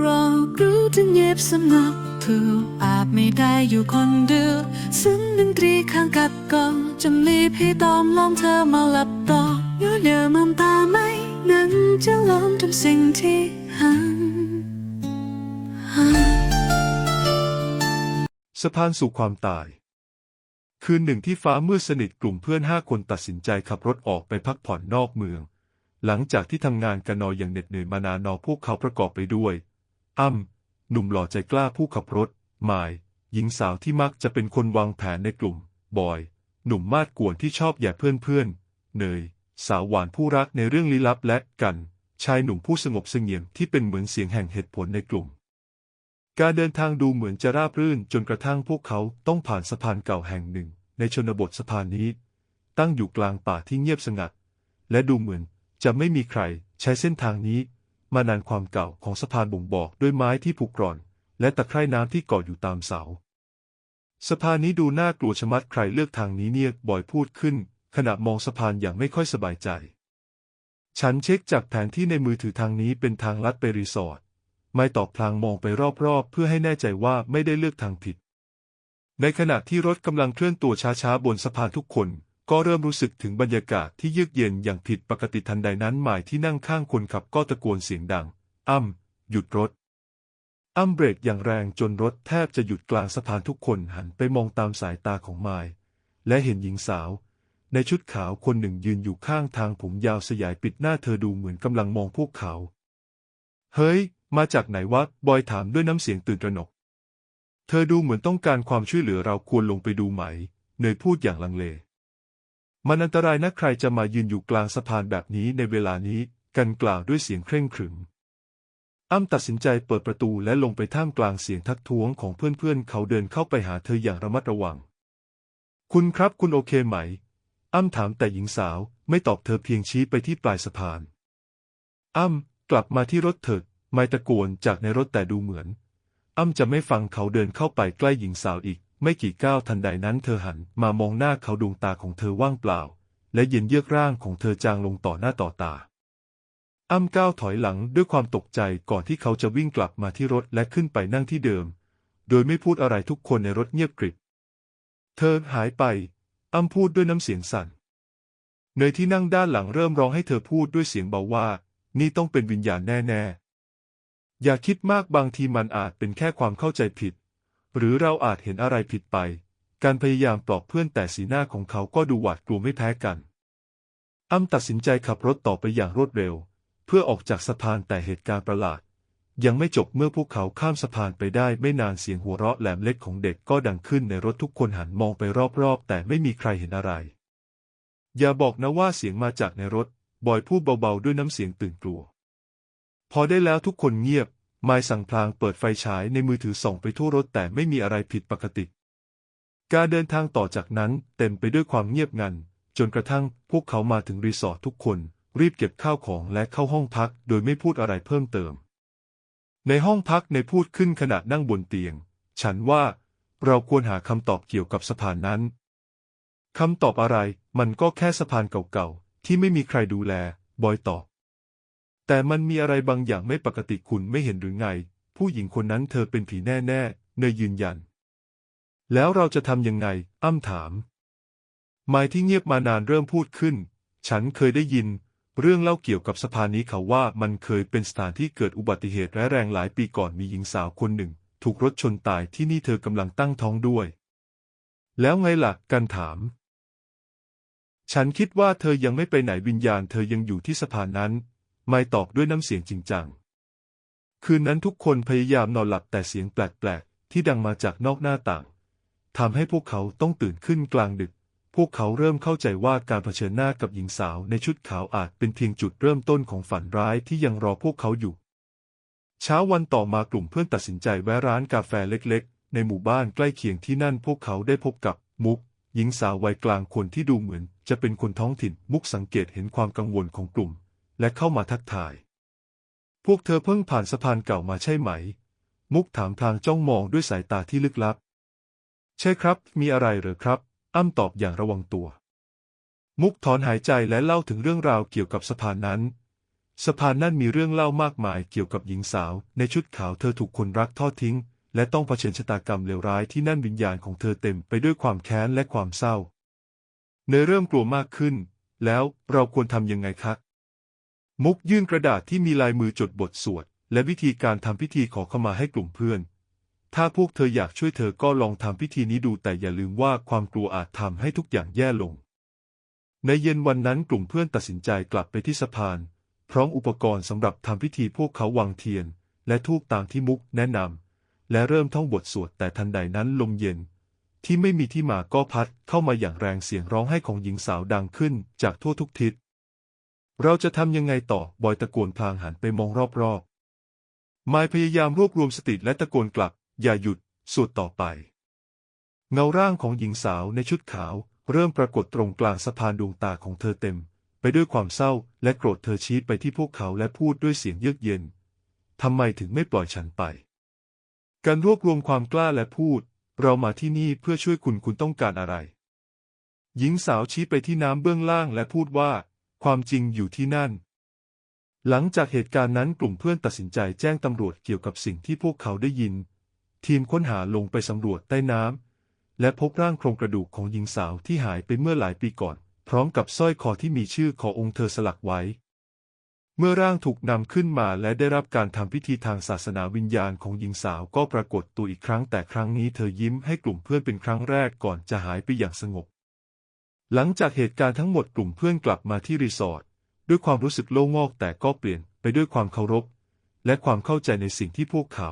เรารู้ถึงเย็บสำนักถูกอาจไม่ได้อยู่คนเดียวซึ่งดนตรีข้างกัดกองจำลีพี่ตอมลองเธอมาหลับต่อเยอะเยอมองตาไหมนั้นจะลองทำสิ่งที่หันหันสะพานสู่ความตาย คืนหนึ่งที่ฟ้ามืดสนิทกลุ่มเพื่อนห้าคนตัดสินใจขับรถออกไปพักผ่อนนอกเมือง หลังจากที่ทำงานกันนอยอย่างเหน็ดเหนื่อยมานานนอพวกเขาประกอบไปด้วย อ้ำหนุ่มหล่อใจกล้าผู้ขับรถมาย หญิงสาวที่มักจะเป็นคนวางแผนในกลุ่ม บอย หนุ่มมาดกวนที่ชอบแย่เพื่อนเพื่อนเนย สาวหวานผู้รักในเรื่องลี้ลับและกัน ชายหนุ่มผู้สงบเสงี่ยมที่เป็นเหมือนเสียงแห่งเหตุผลในกลุ่ม การเดินทางดูเหมือนจะราบรื่นจนกระทั่งพวกเขาต้องผ่านสะพานเก่าแห่งหนึ่ง ในชนบทสะพานนี้ ตั้งอยู่กลางป่าที่เงียบสงัด และดูเหมือนจะไม่มีใครใช้เส้นทางนี้ มานานความเก่าของสะพานบ่งบอกด้วยไม้ที่ผุกร่อน และตะไคร่น้ำที่เกาะอยู่ตามเสา สะพานนี้ดูน่ากลัวชะมัดใครเลือกทางนี้เนี่ยบอยพูดขึ้น ขณะมองสะพานอย่างไม่ค่อยสบายใจ ฉันเช็คจากแผนที่ในมือถือทางนี้เป็นทางลัดไปรีสอร์ทไม่ตอบพลางมองไปรอบๆ เพื่อให้แน่ใจว่าไม่ได้เลือกทางผิด ในขณะที่รถกำลังเคลื่อนตัวช้าๆบนสะพานทุกคน ก็เริ่มรู้สึกถึงบรรยากาศที่เยือกเย็นอย่างผิดปกติทันใดนั้นหมายที่นั่งข้างคนขับก็ตะโกนเสียงดัง อ้ำหยุดรถ อ้ำเบรกอย่างแรงจนรถแทบจะหยุดกลางสะพานทุกคนหันไปมองตามสายตาของมายและเห็นหญิงสาว ในชุดขาวคนหนึ่งยืนอยู่ข้างทางผมยาวสยายปิดหน้าเธอดูเหมือนกำลังมองพวกเขา เฮ้ย มาจากไหนวะ บอยถามด้วยน้ำเสียงตื่นตระหนก เธอดูเหมือนต้องการความช่วยเหลือเราควรลงไปดูไหม เนยพูดอย่างลังเล มันอันตรายนะใครจะมายืนอยู่กลางสะพานแบบนี้ในเวลานี้ กันกล่าวด้วยเสียงเคร่งขรึม อ้ำตัดสินใจเปิดประตูและลงไปท่ามกลางเสียงทักท้วงของเพื่อนๆเขาเดินเข้าไปหาเธออย่างระมัดระวัง คุณครับคุณโอเคไหม อ้ำถามแต่หญิงสาวไม่ตอบเธอเพียงชี้ไปที่ปลายสะพาน อ้ำกลับมาที่รถเถิดไม่ตะโกนจากในรถแต่ดูเหมือน อ้ำจะไม่ฟังเขาเดินเข้าไปใกล้หญิงสาวอีก ไม่กี่ก้าวทันใดนั้นเธอหันมามองหน้าเขาดวงตาของเธอว่างเปล่า และเย็นเยือกร่างของเธอจางลงต่อหน้าต่อตา อ้ำก้าวถอยหลังด้วยความตกใจก่อนที่เขาจะวิ่งกลับมาที่รถและขึ้นไปนั่งที่เดิม โดยไม่พูดอะไรทุกคนในรถเงียบกริบ เธอหายไป อ้ำพูดด้วยน้ำเสียงสั่นเนยที่นั่งด้านหลังเริ่มร้องให้เธอพูดด้วยเสียงเบาว่า นี่ต้องเป็นวิญญาณแน่ ๆ อย่าคิดมากบางทีมันอาจเป็นแค่ความเข้าใจผิด หรือเราอาจเห็นอะไรผิดไป การพยายามปลอบเพื่อนแต่สีหน้าของเขาก็ดูหวาดกลัวไม่แพ้กันอ้ำตัดสินใจขับรถต่อไปอย่างรวดเร็ว เพื่อออกจากสะพานแต่เหตุการณ์ประหลาด ยังไม่จบเมื่อพวกเขาข้ามสะพานไปได้ไม่นานเสียงหัวเราะแหลมเล็กของเด็กก็ดังขึ้นในรถทุกคนหันมองไปรอบๆ แต่ไม่มีใครเห็นอะไร อย่าบอกนะว่าเสียงมาจากในรถบอยพูดเบาๆด้วยน้ำเสียงตื่นกลัว พอได้แล้วทุกคนเงียบ มายสั่งพลางเปิดไฟฉายในมือถือส่องไปทั่วรถแต่ไม่มีอะไรผิดปกติ การเดินทางต่อจากนั้นเต็มไปด้วยความเงียบงัน จนกระทั่งพวกเขามาถึงรีสอร์ททุกคน รีบเก็บข้าวของและเข้าห้องพักโดยไม่พูดอะไรเพิ่มเติม ในห้องพักในพูดขึ้นขณะนั่งบนเตียง ฉันว่าเราควรหาคำตอบเกี่ยวกับสะพานนั้นคำตอบอะไรมันก็แค่สะพานเก่าๆที่ไม่มีใครดูแล บอยตอบ แต่มันมีอะไรบางอย่างไม่ปกติคุณไม่เห็นหรือไง ผู้หญิงคนนั้นเธอเป็นผีแน่ๆเนยยืนยัน แล้วเราจะทำยังไง อ้ำถามไม้ที่เงียบมานานเริ่มพูดขึ้น ฉันเคยได้ยิน เรื่องเล่าเกี่ยวกับสะพานนี้เขาว่ามันเคยเป็นสถานที่เกิดอุบัติเหตุร้ายแรงหลายปีก่อนมีหญิงสาวคนหนึ่ง ถูกรถชนตายที่นี่เธอกำลังตั้งท้องด้วย แล้วไงล่ะกันถาม ฉันคิดว่าเธอยังไม่ไปไหนวิญญาณ เธอยังอยู่ที่สะพานนั้น ไม่ตอบด้วยน้ำเสียงจริงจัง คืนนั้นทุกคนพยายามนอนหลับแต่เสียงแปลกๆ ที่ดังมาจากนอกหน้าต่างทำให้พวกเขาต้องตื่นขึ้นกลางดึก พวกเขาเริ่มเข้าใจว่าการเผชิญหน้ากับหญิงสาวในชุดขาวอาจเป็นเพียงจุดเริ่มต้นของฝันร้ายที่ยังรอพวกเขาอยู่ เช้าวันต่อมากลุ่มเพื่อนตัดสินใจแวะร้านกาแฟเล็กๆ ในหมู่บ้านใกล้เคียงที่นั่นพวกเขาได้พบกับมุกหญิงสาววัยกลางคนที่ดูเหมือน จะเป็นคนท้องถิ่นมุกสังเกตเห็นความกังวลของกลุ่ม และเข้ามาทักทาย พวกเธอเพิ่งผ่านสะพานเก่ามาใช่ไหม มุกถามพลางจ้องมองด้วยสายตาที่ลึกลับ ใช่ครับ มีอะไรเหรอครับ อ้ำตอบอย่างระวังตัว มุกถอนหายใจและเล่าถึงเรื่องราวเกี่ยวกับสะพานนั้น สะพานนั่นมีเรื่องเล่ามากมายเกี่ยวกับหญิงสาว ในชุดขาวเธอถูกคนรักทอดทิ้ง และต้องเผชิญชะตากรรมเลวร้ายที่นั่นวิญญาณของเธอเต็มไปด้วยความแค้นและความเศร้าเนยเริ่มกลัวมากขึ้น แล้วเราควรทำยังไงคะ มุกยื่นกระดาษที่มีลายมือจดบทสวด และวิธีการทำพิธีขอขมาให้กลุ่มเพื่อน ถ้าพวกเธออยากช่วยเธอก็ลองทำพิธีนี้ดูแต่อย่าลืมว่าความกลัวอาจทำให้ทุกอย่างแย่ลง ในเย็นวันนั้นกลุ่มเพื่อนตัดสินใจกลับไปที่สะพาน พร้อมอุปกรณ์สำหรับทำพิธีพวกเขาวางเทียน และทูบตามที่มุกแนะนำและเริ่มท่องบทสวดแต่ทันใดนั้นลมเย็น ที่ไม่มีที่มาก็พัดเข้ามาอย่างแรงเสียงร้องไห้ของหญิงสาวดังขึ้นจากทั่วทุกทิศ เราจะทำยังไงต่อบอยตะโกนพลางหันไปมองรอบๆมายพยายามรวบรวมสติและตะโกนกลับ อย่าหยุด สวดต่อไป เงาร่างของหญิงสาวในชุดขาว เริ่มปรากฏตรงกลางสะพานดวงตาของเธอเต็ม ไปด้วยความเศร้าและโกรธเธอชี้ไปที่พวกเขาและพูดด้วยเสียงเยือกเย็นทำไมถึงไม่ปล่อยฉันไป การรวบรวมความกล้าและพูด เรามาที่นี่เพื่อช่วยคุณคุณต้องการอะไร หญิงสาวชี้ไปที่น้ำเบื้องล่างและพูดว่า ความจริงอยู่ที่นั่น หลังจากเหตุการณ์นั้นกลุ่มเพื่อนตัดสินใจแจ้งตำรวจเกี่ยวกับสิ่งที่พวกเขาได้ยิน ทีมค้นหาลงไปสำรวจใต้น้ำและพบร่างโครงกระดูกของหญิงสาวที่หายไปเมื่อหลายปีก่อน พร้อมกับสร้อยคอที่มีชื่อขององค์เธอสลักไว้ เมื่อร่างถูกนำขึ้นมาและได้รับการทำพิธีทางศาสนาวิญญาณของหญิงสาวก็ปรากฏตัวอีกครั้งแต่ครั้งนี้เธอยิ้มให้กลุ่มเพื่อนเป็นครั้งแรกก่อนจะหายไปอย่างสงบ หลังจากเหตุการณ์ทั้งหมดกลุ่มเพื่อนกลับมาที่รีสอร์ทด้วยความรู้สึกโล่งอกแต่ก็เปลี่ยนไปด้วยความเคารพ และความเข้าใจในสิ่งที่พวกเขา